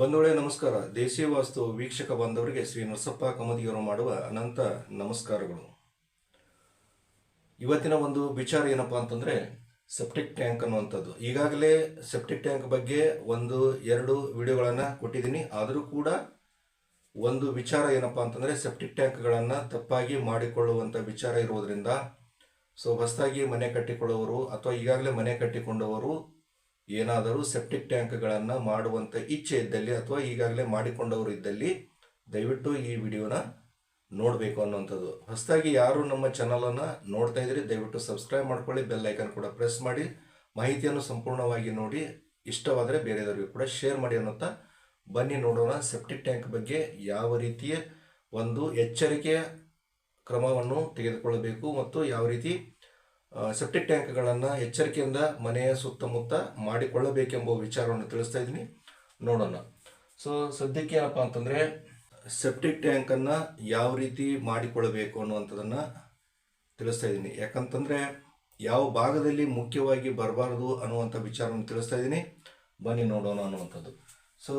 ಬಂಧುಗಳೇ, ನಮಸ್ಕಾರ. ದೇಸಿ ವಾಸ್ತು ವೀಕ್ಷಕ ಬಾಂಧವರಿಗೆ ಶ್ರೀ ನರಸಪ್ಪ ಕಮದಿಯವರು ಮಾಡುವ ಅನಂತ ನಮಸ್ಕಾರಗಳು. ಇವತ್ತಿನ ಒಂದು ವಿಚಾರ ಏನಪ್ಪಾ ಅಂತಂದ್ರೆ, ಸೆಪ್ಟಿಕ್ ಟ್ಯಾಂಕ್ ಅನ್ನುವಂಥದ್ದು. ಈಗಾಗಲೇ ಸೆಪ್ಟಿಕ್ ಟ್ಯಾಂಕ್ ಬಗ್ಗೆ ಒಂದು, ಎರಡು ವಿಡಿಯೋಗಳನ್ನು ಕೊಟ್ಟಿದ್ದೀನಿ. ಆದರೂ ಕೂಡ ಒಂದು ವಿಚಾರ ಏನಪ್ಪಾ ಅಂತಂದ್ರೆ, ಸೆಪ್ಟಿಕ್ ಟ್ಯಾಂಕ್ಗಳನ್ನು ತಪ್ಪಾಗಿ ಮಾಡಿಕೊಳ್ಳುವಂಥ ವಿಚಾರ ಇರುವುದರಿಂದ ಸೊ ಹೊಸದಾಗಿ ಮನೆ ಕಟ್ಟಿಕೊಳ್ಳುವವರು ಅಥವಾ ಈಗಾಗಲೇ ಮನೆ ಕಟ್ಟಿಕೊಂಡವರು ಏನಾದರೂ ಸೆಪ್ಟಿಕ್ ಟ್ಯಾಂಕ್ಗಳನ್ನು ಮಾಡುವಂಥ ಇಚ್ಛೆ ಇದ್ದಲ್ಲಿ ಅಥವಾ ಈಗಾಗಲೇ ಮಾಡಿಕೊಂಡವರು ಇದ್ದಲ್ಲಿ ದಯವಿಟ್ಟು ಈ ವಿಡಿಯೋನ ನೋಡಬೇಕು ಅನ್ನುವಂಥದ್ದು. ಹೊಸದಾಗಿ ಯಾರು ನಮ್ಮ ಚಾನಲನ್ನು ನೋಡ್ತಾ ಇದ್ದೀರಿ, ದಯವಿಟ್ಟು ಸಬ್ಸ್ಕ್ರೈಬ್ ಮಾಡ್ಕೊಳ್ಳಿ ಬೆಲ್ ಐಕನ್ ಕೂಡ ಪ್ರೆಸ್ ಮಾಡಿ, ಮಾಹಿತಿಯನ್ನು ಸಂಪೂರ್ಣವಾಗಿ ನೋಡಿ, ಇಷ್ಟವಾದರೆ ಬೇರೆಯವರಿಗೂ ಕೂಡ ಶೇರ್ ಮಾಡಿ ಅನ್ನುತ್ತಾ ಬನ್ನಿ ನೋಡೋಣ ಸೆಪ್ಟಿಕ್ ಟ್ಯಾಂಕ್ ಬಗ್ಗೆ ಯಾವ ರೀತಿಯ ಒಂದು ಎಚ್ಚರಿಕೆಯ ಕ್ರಮವನ್ನು ತೆಗೆದುಕೊಳ್ಳಬೇಕು ಮತ್ತು ಯಾವ ರೀತಿ ಸೆಪ್ಟಿಕ್ ಟ್ಯಾಂಕ್ಗಳನ್ನು ಎಚ್ಚರಿಕೆಯಿಂದ ಮನೆಯ ಸುತ್ತಮುತ್ತ ಮಾಡಿಕೊಳ್ಳಬೇಕೆಂಬ ವಿಚಾರವನ್ನು ತಿಳಿಸ್ತಾ ಇದ್ದೀನಿ. ನೋಡೋಣ. ಸೊ ಸದ್ಯಕ್ಕೆ ಏನಪ್ಪ ಅಂತಂದರೆ ಸೆಪ್ಟಿಕ್ ಟ್ಯಾಂಕನ್ನು ಯಾವ ರೀತಿ ಮಾಡಿಕೊಳ್ಳಬೇಕು ಅನ್ನುವಂಥದ್ದನ್ನು ತಿಳಿಸ್ತಾ ಇದ್ದೀನಿ. ಯಾಕಂತಂದರೆ, ಯಾವ ಭಾಗದಲ್ಲಿ ಮುಖ್ಯವಾಗಿ ಬರಬಾರ್ದು ಅನ್ನುವಂಥ ವಿಚಾರವನ್ನು ತಿಳಿಸ್ತಾ ಇದ್ದೀನಿ. ಬನ್ನಿ ನೋಡೋಣ ಅನ್ನುವಂಥದ್ದು. ಸೊ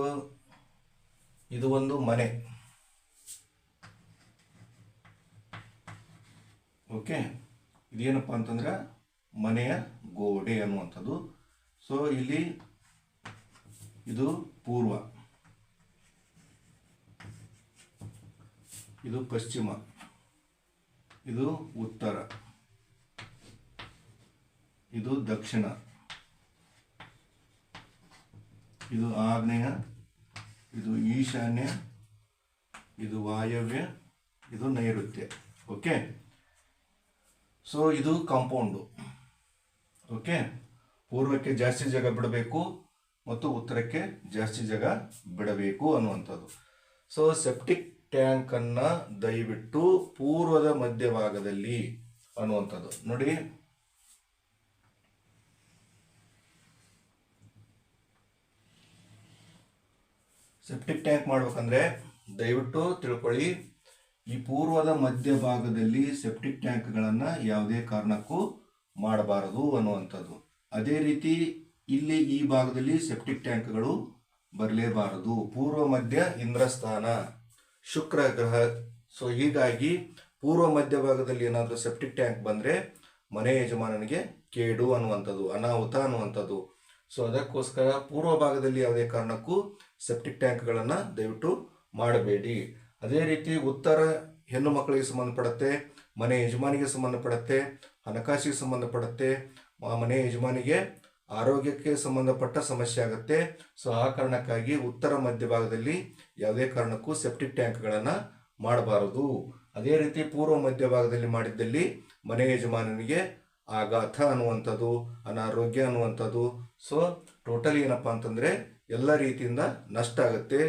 ಇದು ಒಂದು ಮನೆ. ಓಕೆ ಇದೇನಪ್ಪ ಅಂತಂದ್ರೆ ಮನೆಯ ಗೋಡೆ ಅನ್ನುವಂಥದ್ದು. ಸೊ ಇಲ್ಲಿ ಇದು ಪೂರ್ವ. ಇದು ಪಶ್ಚಿಮ. ಇದು ಉತ್ತರ. ಇದು ದಕ್ಷಿಣ. ಇದು ಆಗ್ನೇಯ, ಇದು ಈಶಾನ್ಯ, ಇದು ವಾಯವ್ಯ, ಇದು ನೈಋತ್ಯ. ಓಕೆ ಸೊ ಇದು ಕಾಂಪೌಂಡು ಓಕೆ ಪೂರ್ವಕ್ಕೆ ಜಾಸ್ತಿ ಜಾಗ ಬಿಡಬೇಕು ಮತ್ತು ಉತ್ತರಕ್ಕೆ ಜಾಸ್ತಿ ಜಾಗ ಬಿಡಬೇಕು ಅನ್ನುವಂಥದ್ದು. ಸೊ ಸೆಪ್ಟಿಕ್ ಟ್ಯಾಂಕನ್ನು ದಯವಿಟ್ಟು ಪೂರ್ವದ ಮಧ್ಯಭಾಗದಲ್ಲಿ ಅನ್ನುವಂಥದ್ದು. ನೋಡಿ. ಸೆಪ್ಟಿಕ್ ಟ್ಯಾಂಕ್ ಮಾಡ್ಬೇಕಂದ್ರೆ ದಯವಿಟ್ಟು ತಿಳ್ಕೊಳ್ಳಿ. ಈ ಪೂರ್ವದ ಮಧ್ಯಭಾಗದಲ್ಲಿ ಸೆಪ್ಟಿಕ್ ಟ್ಯಾಂಕ್ಗಳನ್ನು ಯಾವುದೇ ಕಾರಣಕ್ಕೂ ಮಾಡಬಾರದು ಅನ್ನುವಂಥದ್ದು. ಅದೇ ರೀತಿ ಇಲ್ಲಿ ಈ ಭಾಗದಲ್ಲಿ ಸೆಪ್ಟಿಕ್ ಟ್ಯಾಂಕ್ಗಳು ಬರಲೇಬಾರದು. ಪೂರ್ವ, ಮಧ್ಯ, ಇಂದ್ರಸ್ಥಾನ, ಶುಕ್ರ ಗ್ರಹ. ಸೊ ಹೀಗಾಗಿ ಪೂರ್ವ ಮಧ್ಯಭಾಗದಲ್ಲಿ ಏನಾದರೂ ಸೆಪ್ಟಿಕ್ ಟ್ಯಾಂಕ್ ಬಂದರೆ ಮನೆ ಯಜಮಾನನಿಗೆ ಕೇಡು ಅನ್ನುವಂಥದ್ದು, ಅನಾಹುತ ಅನ್ನುವಂಥದ್ದು. ಸೊ ಅದಕ್ಕೋಸ್ಕರ ಪೂರ್ವ ಭಾಗದಲ್ಲಿ ಯಾವುದೇ ಕಾರಣಕ್ಕೂ ಸೆಪ್ಟಿಕ್ ಟ್ಯಾಂಕ್ಗಳನ್ನು ದಯವಿಟ್ಟು ಮಾಡಬೇಡಿ. ಅದೇ ರೀತಿ ಉತ್ತರ ಹೆಣ್ಣು ಮಕ್ಕಳಿಗೆ ಸಂಬಂಧಪಡುತ್ತೆ, ಮನೆ ಯಜಮಾನಿಗೆ ಸಂಬಂಧಪಡುತ್ತೆ, ಹಣಕಾಸಿಗೆ ಸಂಬಂಧಪಡುತ್ತೆ ಮನೆ ಯಜಮಾನಿಗೆ ಆರೋಗ್ಯಕ್ಕೆ ಸಂಬಂಧಪಟ್ಟ ಸಮಸ್ಯೆ ಆಗುತ್ತೆ. ಸೊ ಆ ಕಾರಣಕ್ಕಾಗಿ ಉತ್ತರ ಮಧ್ಯಭಾಗದಲ್ಲಿ ಯಾವುದೇ ಕಾರಣಕ್ಕೂ ಸೆಪ್ಟಿಕ್ ಟ್ಯಾಂಕ್ಗಳನ್ನು ಮಾಡಬಾರದು. ಅದೇ ರೀತಿ ಪೂರ್ವ ಮಧ್ಯಭಾಗದಲ್ಲಿ ಮಾಡಿದ್ದಲ್ಲಿ ಮನೆ ಯಜಮಾನನಿಗೆ ಆಘಾತ ಅನ್ನುವಂಥದ್ದು, ಅನಾರೋಗ್ಯ ಅನ್ನುವಂಥದ್ದು. ಸೊ ಟೋಟಲಿ ಏನಪ್ಪ ಅಂತಂದರೆ ಎಲ್ಲ ರೀತಿಯಿಂದ ನಷ್ಟ ಆಗುತ್ತೆ.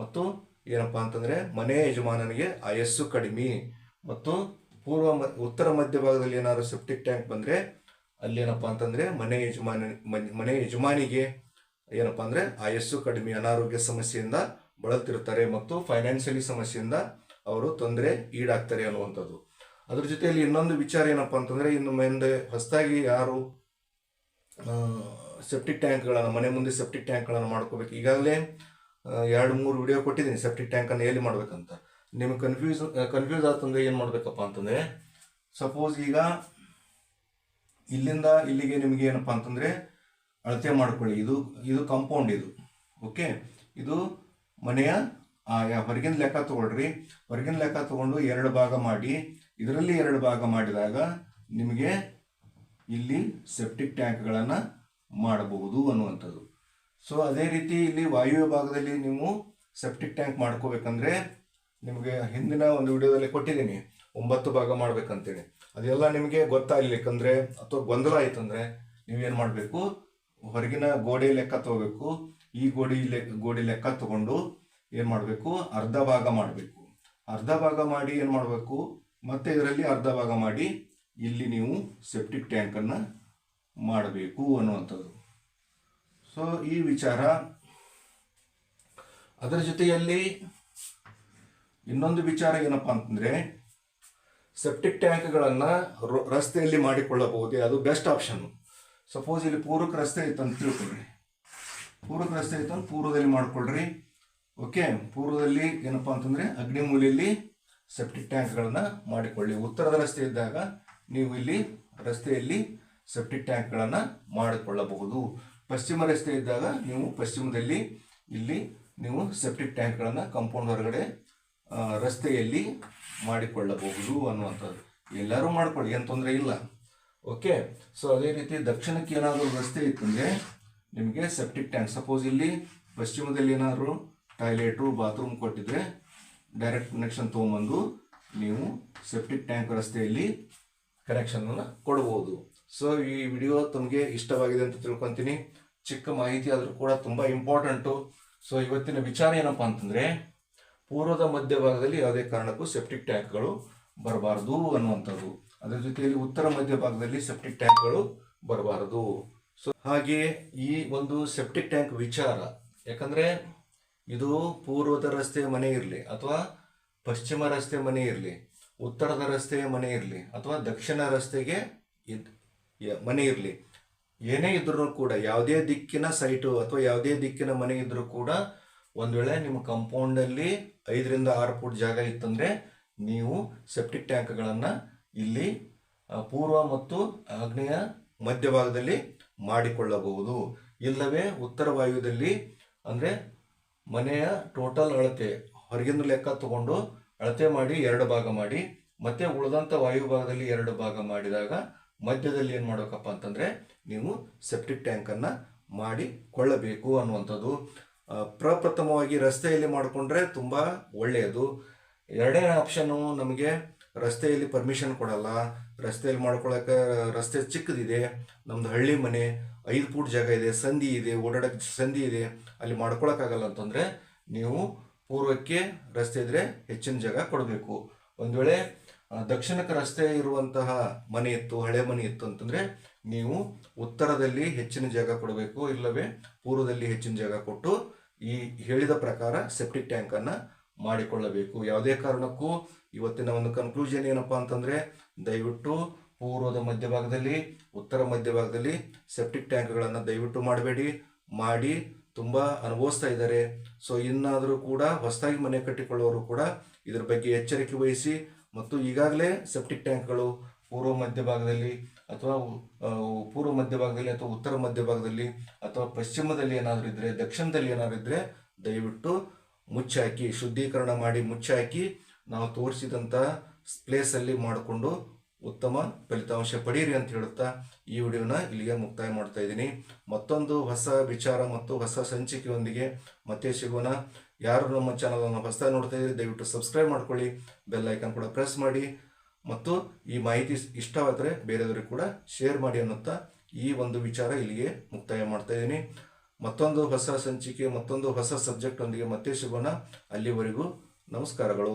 ಮತ್ತು ಏನಪ್ಪ ಅಂತಂದರೆ ಮನೆ ಯಜಮಾನನಿಗೆ ಆಯಸ್ಸು ಕಡಿಮೆ. ಮತ್ತು ಪೂರ್ವ ಮ- ಉತ್ತರ ಮಧ್ಯಭಾಗದಲ್ಲಿ ಏನಾದ್ರು ಸೆಪ್ಟಿಕ್ ಟ್ಯಾಂಕ್ ಬಂದರೆ ಅಲ್ಲೇನಪ್ಪ ಅಂತಂದರೆ ಮನೆ ಯಜಮಾನ, ಮನೆ ಯಜಮಾನಿಗೆ ಏನಪ್ಪ ಅಂದರೆ ಆಯಸ್ಸು ಕಡಿಮೆ ಅನಾರೋಗ್ಯ ಸಮಸ್ಯೆಯಿಂದ ಬಳಲ್ತಿರ್ತಾರೆ ಮತ್ತು ಫೈನಾನ್ಷಿಯಲಿ ಸಮಸ್ಯೆಯಿಂದ ಅವರು ತೊಂದರೆ ಈಡಾಗ್ತಾರೆ ಅನ್ನುವಂಥದ್ದು. ಅದ್ರ ಜೊತೆಯಲ್ಲಿ ಇನ್ನೊಂದು ವಿಚಾರ ಏನಪ್ಪ ಅಂತಂದರೆ ಇನ್ನು ಮುಂದೆ ಹೊಸದಾಗಿ ಯಾರು ಸೆಪ್ಟಿಕ್ ಟ್ಯಾಂಕ್ಗಳನ್ನು ಮನೆ ಮುಂದೆ ಸೆಪ್ಟಿಕ್ ಟ್ಯಾಂಕ್ಗಳನ್ನು ಮಾಡ್ಕೋಬೇಕು. ಈಗಾಗಲೇ ಎರಡು ಮೂರು ವಿಡಿಯೋ ಕೊಟ್ಟಿದ್ದೀನಿ ಸೆಪ್ಟಿಕ್ ಟ್ಯಾಂಕನ್ನು ಎಲ್ಲಿ ಮಾಡ್ಬೇಕಂತ. ನಿಮಗೆ ಕನ್ಫ್ಯೂಸ್ ಕನ್ಫ್ಯೂಸ್ ಆಗ್ತಂದ್ರೆ ಏನು ಮಾಡಬೇಕಪ್ಪ ಅಂತಂದರೆ ಸಪೋಸ್ ಈಗ ಇಲ್ಲಿಂದ ಇಲ್ಲಿಗೆ ನಿಮಗೆ ಏನಪ್ಪ ಅಂತಂದರೆ ಅಳತೆ ಮಾಡ್ಕೊಳ್ಳಿ. ಇದು ಇದು ಕಾಂಪೌಂಡ್ ಇದು ಓಕೆ ಇದು ಮನೆಯ ಹೊರಗಿನ ಲೆಕ್ಕ ತಗೊಳ್ರಿ. ಹೊರಗಿನ ಲೆಕ್ಕ ತಗೊಂಡು ಎರಡು ಭಾಗ ಮಾಡಿ, ಇದರಲ್ಲಿ ಎರಡು ಭಾಗ ಮಾಡಿದಾಗ ನಿಮಗೆ ಇಲ್ಲಿ ಸೆಪ್ಟಿಕ್ ಟ್ಯಾಂಕ್ಗಳನ್ನು ಮಾಡಬಹುದು ಅನ್ನುವಂಥದ್ದು. ಸೊ ಅದೇ ರೀತಿ ಇಲ್ಲಿ ವಾಯುವ್ಯ ಭಾಗದಲ್ಲಿ ನೀವು ಸೆಪ್ಟಿಕ್ ಟ್ಯಾಂಕ್ ಮಾಡ್ಕೋಬೇಕಂದ್ರೆ ನಿಮಗೆ ಹಿಂದಿನ ಒಂದು ವಿಡಿಯೋದಲ್ಲಿ ಕೊಟ್ಟಿದ್ದೀನಿ. ಒಂಬತ್ತು ಭಾಗ ಮಾಡ್ಬೇಕಂತೇಳಿ. ಅದೆಲ್ಲ ನಿಮಗೆ ಗೊತ್ತಾಗ್ಲಿಕ್ಕಂದ್ರೆ ಅಥವಾ ಗೊಂದಲ ಆಯ್ತಂದ್ರೆ ನೀವೇನು ಮಾಡಬೇಕು? ಹೊರಗಿನ ಗೋಡೆ ಲೆಕ್ಕ ತಗೋಬೇಕು. ಈ ಗೋಡೆ ಗೋಡೆ ಲೆಕ್ಕ ತಗೊಂಡು ಏನು ಮಾಡಬೇಕು? ಅರ್ಧ ಭಾಗ ಮಾಡಬೇಕು. ಅರ್ಧ ಭಾಗ ಮಾಡಿ ಏನು ಮಾಡಬೇಕು? ಮತ್ತೆ ಇದರಲ್ಲಿ ಅರ್ಧ ಭಾಗ ಮಾಡಿ ಇಲ್ಲಿ ನೀವು ಸೆಪ್ಟಿಕ್ ಟ್ಯಾಂಕನ್ನು ಮಾಡಬೇಕು ಅನ್ನುವಂಥದ್ದು. ಸೊ, ಈ ವಿಚಾರ ಅದರ ಜೊತೆಯಲ್ಲಿ ಇನ್ನೊಂದು ವಿಚಾರ ಏನಪ್ಪ ಅಂತಂದ್ರೆ ಸೆಪ್ಟಿಕ್ ಟ್ಯಾಂಕ್ಗಳನ್ನು ರಸ್ತೆಯಲ್ಲಿ ಮಾಡಿಕೊಳ್ಳಬಹುದೇ? ಅದು ಬೆಸ್ಟ್ ಆಪ್ಷನ್ ಸಪೋಸ್ ಇಲ್ಲಿ ಪೂರ್ವಕ್ಕೆ ರಸ್ತೆ ಇತ್ತು ಅಂತ ತಿಳ್ಕೊಳ್ರಿ. ಪೂರ್ವಕ್ಕೆ ರಸ್ತೆ ಇತ್ತು ಅಂತ ಪೂರ್ವದಲ್ಲಿ ಮಾಡ್ಕೊಳ್ರಿ. ಓಕೆ ಪೂರ್ವದಲ್ಲಿ ಏನಪ್ಪಾ ಅಂತಂದ್ರೆ ಅಗ್ನಿಮೂಲೆಯಲ್ಲಿ ಸೆಪ್ಟಿಕ್ ಟ್ಯಾಂಕ್ಗಳನ್ನು ಮಾಡಿಕೊಳ್ಳಿ. ಉತ್ತರದ ರಸ್ತೆ ಇದ್ದಾಗ ನೀವು ಇಲ್ಲಿ ರಸ್ತೆಯಲ್ಲಿ ಸೆಪ್ಟಿಕ್ ಟ್ಯಾಂಕ್ಗಳನ್ನು ಮಾಡಿಕೊಳ್ಳಬಹುದು. ಪಶ್ಚಿಮ ರಸ್ತೆ ಇದ್ದಾಗ ನೀವು ಪಶ್ಚಿಮದಲ್ಲಿ ಇಲ್ಲಿ ನೀವು ಸೆಪ್ಟಿಕ್ ಟ್ಯಾಂಕ್ಗಳನ್ನು ಕಂಪೌಂಡ್ ಹೊರಗಡೆ ರಸ್ತೆಯಲ್ಲಿ ಮಾಡಿಕೊಳ್ಳಬಹುದು ಅನ್ನುವಂಥದ್ದು. ಎಲ್ಲರೂ ಮಾಡಿಕೊಳ್ಳಿ, ಏನು ತೊಂದರೆ ಇಲ್ಲ. ಓಕೆ ಸೊ ಅದೇ ರೀತಿ ದಕ್ಷಿಣಕ್ಕೆ ಏನಾದರೂ ರಸ್ತೆ ಇತ್ತಂದ್ರೆ ನಿಮಗೆ ಸೆಪ್ಟಿಕ್ ಟ್ಯಾಂಕ್ ಸಪೋಸ್ ಇಲ್ಲಿ ಪಶ್ಚಿಮದಲ್ಲಿ ಏನಾದರೂ ಟಾಯ್ಲೆಟು ಬಾತ್ರೂಮ್ ಕೊಟ್ಟಿದ್ರೆ ಡೈರೆಕ್ಟ್ ಕನೆಕ್ಷನ್ ತೊಗೊಂಬಂದು ನೀವು ಸೆಪ್ಟಿಕ್ ಟ್ಯಾಂಕ್ ರಸ್ತೆಯಲ್ಲಿ ಕನೆಕ್ಷನನ್ನು ಕೊಡಬಹುದು ಸೊ ಈ ವಿಡಿಯೋ ತಮಗೆ ಇಷ್ಟವಾಗಿದೆ ಅಂತ ತಿಳ್ಕೊತೀನಿ. ಚಿಕ್ಕ ಮಾಹಿತಿ ಆದರೂ ಕೂಡ ತುಂಬ ಇಂಪಾರ್ಟೆಂಟು ಸೊ ಇವತ್ತಿನ ವಿಚಾರ ಏನಪ್ಪ ಅಂತಂದರೆ, ಪೂರ್ವದ ಮಧ್ಯಭಾಗದಲ್ಲಿ ಯಾವುದೇ ಕಾರಣಕ್ಕೂ ಸೆಪ್ಟಿಕ್ ಟ್ಯಾಂಕ್ಗಳು ಬರಬಾರದು ಅನ್ನುವಂಥದ್ದು. ಅದರ ಜೊತೆಯಲ್ಲಿ ಉತ್ತರ ಮಧ್ಯಭಾಗದಲ್ಲಿ ಸೆಪ್ಟಿಕ್ ಟ್ಯಾಂಕ್ಗಳು ಬರಬಾರದು. ಸೊ ಹಾಗೆ ಈ ಒಂದು ಸೆಪ್ಟಿಕ್ ಟ್ಯಾಂಕ್ ವಿಚಾರ, ಯಾಕಂದರೆ ಇದು ಪೂರ್ವದ ರಸ್ತೆಯ ಮನೆ ಇರಲಿ ಅಥವಾ ಪಶ್ಚಿಮ ರಸ್ತೆ ಮನೆ ಇರಲಿ, ಉತ್ತರದ ರಸ್ತೆಯ ಮನೆ ಇರಲಿ ಅಥವಾ ದಕ್ಷಿಣ ರಸ್ತೆಗೆ ಮನೆ ಇರಲಿ ಏನೇ ಇದ್ರೂ ಕೂಡ, ಯಾವುದೇ ದಿಕ್ಕಿನ ಸೈಟು ಅಥವಾ ಯಾವುದೇ ದಿಕ್ಕಿನ ಮನೆ ಇದ್ರೂ ಕೂಡ ಒಂದು ವೇಳೆ ನಿಮ್ಮ ಕಂಪೌಂಡಲ್ಲಿ ಐದರಿಂದ ಆರು ಫುಟ್ ಜಾಗ ಇತ್ತಂದರೆ ನೀವು ಸೆಪ್ಟಿಕ್ ಟ್ಯಾಂಕ್ಗಳನ್ನು ಇಲ್ಲಿ ಪೂರ್ವ ಮತ್ತು ಆಗ್ನೇಯ ಮಧ್ಯಭಾಗದಲ್ಲಿ ಮಾಡಿಕೊಳ್ಳಬಹುದು. ಇಲ್ಲವೇ ಉತ್ತರ ವಾಯುದಲ್ಲಿ ಅಂದ್ರೆ ಮನೆಯ ಟೋಟಲ್ ಅಳತೆ ಹೊರಗಿನ ಲೆಕ್ಕ ತಗೊಂಡು ಅಳತೆ ಮಾಡಿ ಎರಡು ಭಾಗ ಮಾಡಿ, ಮತ್ತೆ ಉಳಿದಂತ ವಾಯುಭಾಗದಲ್ಲಿ ಎರಡು ಭಾಗ ಮಾಡಿದಾಗ ಮಧ್ಯದಲ್ಲಿ ಏನು ಮಾಡಬೇಕಪ್ಪ ಅಂತಂದ್ರೆ ನೀವು ಸೆಪ್ಟಿಕ್ ಟ್ಯಾಂಕ್ ಅನ್ನ ಮಾಡಿಕೊಳ್ಳಬೇಕು ಅನ್ನುವಂಥದ್ದು. ಪ್ರಪ್ರಥಮವಾಗಿ ರಸ್ತೆಯಲ್ಲಿ ಮಾಡಿಕೊಂಡ್ರೆ ತುಂಬಾ ಒಳ್ಳೆಯದು. ಎರಡನೇ ಆಪ್ಷನ್ ನಮಗೆ ರಸ್ತೆಯಲ್ಲಿ ಪರ್ಮಿಷನ್ ಕೊಡಲ್ಲ. ರಸ್ತೆಯಲ್ಲಿ ಮಾಡ್ಕೊಳಕ್ಕೆ ರಸ್ತೆ ಚಿಕ್ಕದಿದೆ, ನಮ್ದು ಹಳ್ಳಿ ಮನೆ, ಐದು ಫೂಟ್ ಜಾಗ ಇದೆ ಸಂಧಿ ಇದೆ ಓಡಾಡಕ್ಕೆ ಸಂಧಿ ಇದೆ, ಅಲ್ಲಿ ಮಾಡ್ಕೊಳಕ್ಕಾಗಲ್ಲ ಅಂತಂದ್ರೆ ನೀವು ಪೂರ್ವಕ್ಕೆ ರಸ್ತೆ ಇದ್ದರೆ ಹೆಚ್ಚಿನ ಜಾಗ ಕೊಡಬೇಕು. ಒಂದು ವೇಳೆ ದಕ್ಷಿಣಕ್ಕೆ ರಸ್ತೆ ಇರುವಂತಹ ಮನೆ ಇತ್ತು ಹಳೆ ಮನೆ ಇತ್ತು ಅಂತಂದ್ರೆ ನೀವು ಉತ್ತರದಲ್ಲಿ ಹೆಚ್ಚಿನ ಜಾಗ ಕೊಡಬೇಕು ಇಲ್ಲವೇ ಪೂರ್ವದಲ್ಲಿ ಹೆಚ್ಚಿನ ಜಾಗ ಕೊಟ್ಟು ಈ ಹೇಳಿದ ಪ್ರಕಾರ ಸೆಪ್ಟಿಕ್ ಟ್ಯಾಂಕ್ ಅನ್ನ ಮಾಡಿಕೊಳ್ಳಬೇಕು. ಯಾವುದೇ ಕಾರಣಕ್ಕೂ ಇವತ್ತಿನ ಒಂದು ಕನ್ಕ್ಲೂಷನ್ ಏನಪ್ಪಾ ಅಂತಂದ್ರೆ ದಯವಿಟ್ಟು ಪೂರ್ವದ ಮಧ್ಯಭಾಗದಲ್ಲಿ, ಉತ್ತರ ಮಧ್ಯಭಾಗದಲ್ಲಿ ಸೆಪ್ಟಿಕ್ ಟ್ಯಾಂಕ್ಗಳನ್ನು ದಯವಿಟ್ಟು ಮಾಡಬೇಡಿ. ಮಾಡಿ, ತುಂಬಾ ಅನುಭವಿಸ್ತಾ ಇದ್ದಾರೆ. ಸೊ ಇನ್ನಾದರೂ ಕೂಡ ಹೊಸದಾಗಿ ಮನೆ ಕಟ್ಟಿಕೊಳ್ಳೋರು ಕೂಡ ಇದ್ರ ಬಗ್ಗೆ ಎಚ್ಚರಿಕೆ ವಹಿಸಿ ಮತ್ತು ಈಗಾಗಲೇ ಸೆಪ್ಟಿಕ್ ಟ್ಯಾಂಕ್ಗಳು ಪೂರ್ವ ಮಧ್ಯಭಾಗದಲ್ಲಿ ಅಥವಾ ಪೂರ್ವ ಮಧ್ಯಭಾಗದಲ್ಲಿ ಅಥವಾ ಉತ್ತರ ಮಧ್ಯಭಾಗದಲ್ಲಿ ಅಥವಾ ಪಶ್ಚಿಮದಲ್ಲಿ ಏನಾದರೂ ಇದ್ದರೆ ದಕ್ಷಿಣದಲ್ಲಿ ಏನಾದರೂ ಇದ್ದರೆ ದಯವಿಟ್ಟು ಮುಚ್ಚಾಕಿ, ಶುದ್ಧೀಕರಣ ಮಾಡಿ ಮುಚ್ಚಾಕಿ ನಾವು ತೋರಿಸಿದಂಥ ಪ್ಲೇಸಲ್ಲಿ ಮಾಡಿಕೊಂಡು ಉತ್ತಮ ಫಲಿತಾಂಶ ಪಡೀರಿ ಅಂತ ಹೇಳುತ್ತಾ ಈ ವಿಡಿಯೋನ ಇಲ್ಲಿಗೆ ಮುಕ್ತಾಯ ಮಾಡ್ತಾ ಇದ್ದೀನಿ. ಮತ್ತೊಂದು ಹೊಸ ವಿಚಾರ ಮತ್ತು ಹೊಸ ಸಂಚಿಕೆಯೊಂದಿಗೆ ಮತ್ತೆ ಸಿಗೋಣ. ಯಾರು ನಮ್ಮ ಚಾನಲನ್ನು ಹೊಸದಾಗಿ ನೋಡ್ತಾ ಇದ್ದೀರಿ, ದಯವಿಟ್ಟು ಸಬ್ಸ್ಕ್ರೈಬ್ ಮಾಡ್ಕೊಳ್ಳಿ ಬೆಲ್ ಐಕನ್ ಕೂಡ ಪ್ರೆಸ್ ಮಾಡಿ ಮತ್ತು ಈ ಮಾಹಿತಿ ಇಷ್ಟವಾದರೆ ಬೇರೆಯವರಿಗೆ ಕೂಡ ಶೇರ್ ಮಾಡಿ ಅನ್ನುತ್ತಾ ಈ ಒಂದು ವಿಚಾರ ಇಲ್ಲಿಗೆ ಮುಕ್ತಾಯ ಮಾಡ್ತಾ ಇದ್ದೀನಿ. ಮತ್ತೊಂದು ಹೊಸ ಸಂಚಿಕೆ, ಮತ್ತೊಂದು ಹೊಸ ಸಬ್ಜೆಕ್ಟ್ ಒಂದಿಗೆ ಮತ್ತೆ ಸಿಗೋಣ. ಅಲ್ಲಿವರೆಗೂ ನಮಸ್ಕಾರಗಳು.